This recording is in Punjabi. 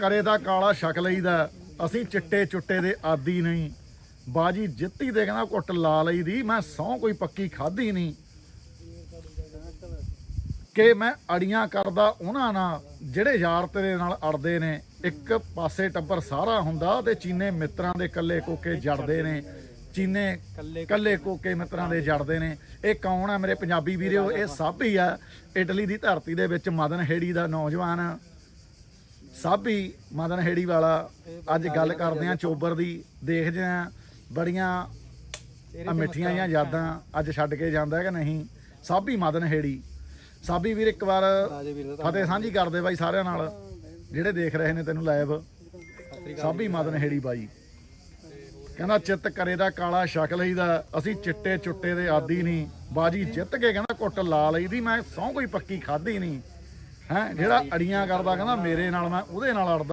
ਕਰੇ ਦਾ ਕਾਲਾ ਛਕ ਲਈਦਾ। ਅਸੀਂ ਚਿੱਟੇ ਚੁੱਟੇ ਦੇ ਆਦੀ ਨਹੀਂ। ਬਾਜੀ ਜਿੱਤੀ ਦੇ ਕਹਿੰਦਾ ਕੁੱਟ ਲਾ ਲਈ ਦੀ ਮੈਂ ਸਹੁੰ ਕੋਈ ਪੱਕੀ ਖਾਧੀ ਨਹੀਂ। ਕਿ ਮੈਂ ਅੜੀਆਂ ਕਰਦਾ ਉਹਨਾਂ ਨਾਲ, ਜਿਹੜੇ ਯਾਰ ਤੇਰੇ ਨਾਲ ਅੜਦੇ ਨੇ। ਇੱਕ ਪਾਸੇ ਟੱਬਰ ਸਾਰਾ ਹੁੰਦਾ ਤੇ ਚੀਨੇ ਮਿੱਤਰਾਂ ਦੇ ਕੱਲੇ ਕੋਕੇ ਜੜਦੇ ਨੇ। ਚੀਨੇ ਕੱਲੇ ਕੋਕੇ ਮਿੱਤਰਾਂ ਦੇ ਜੜਦੇ ਨੇ। ਇਹ ਕੌਣ ਆ ਮੇਰੇ ਪੰਜਾਬੀ ਵੀਰੋ? ਇਹ ਸਭ ਹੀ ਆ। ਇਟਲੀ ਦੀ ਧਰਤੀ ਦੇ ਵਿੱਚ ਮਦਨ ਹੇੜੀ ਦਾ ਨੌਜਵਾਨ। ਸਾਬੀ ਮਦਨ ਹੇੜੀ ਵਾਲਾ ਅੱਜ ਗੱਲ ਕਰਦੇ ਆ ਚੋਬਰ ਦੀ ਦੇਖਦੇ ਆ ਬੜੀਆਂ ਆ ਮਿੱਠੀਆਂ ਜਾਂ ਯਾਦਾਂ ਅੱਜ ਛੱਡ ਕੇ ਜਾਂਦਾ ਹੈ ਕਿ ਨਹੀਂ? ਸਾਬੀ ਮਦਨ ਹੇੜੀ ਸਾਬੀ ਵੀਰ ਇੱਕ ਵਾਰ ਫਤਿਹ ਸਾਂਝੀ ਕਰਦੇ ਬਾਈ ਸਾਰਿਆਂ ਨਾਲ ਜਿਹੜੇ ਦੇਖ ਰਹੇ ਨੇ ਤੈਨੂੰ ਲਾਈਵ ਸਾਬੀ ਮਦਨ ਹੇੜੀ ਬਾਈ। ਕਹਿੰਦਾ ਚਿੱਤ ਕਰੇ ਦਾ ਕਾਲਾ ਛਕ ਲਈਦਾ ਅਸੀਂ ਚਿੱਟੇ ਚੁੱਟੇ ਦੇ ਆਦੀ ਨਹੀਂ। ਬਾਜੀ ਜਿੱਤ ਕੇ ਕਹਿੰਦਾ ਕੁੱਟ ਲਾ ਲਈਦੀ ਮੈਂ ਸਹੁੰ ਕੋਈ ਪੱਕੀ ਖਾਧੀ ਨਹੀਂ। ਹੈ ਜਿਹੜਾ ਅੜੀਆਂ ਕਰਦਾ ਕਹਿੰਦਾ ਮੇਰੇ ਨਾਲ ਮੈਂ ਉਹਦੇ ਨਾਲ ਅੜਦਾ।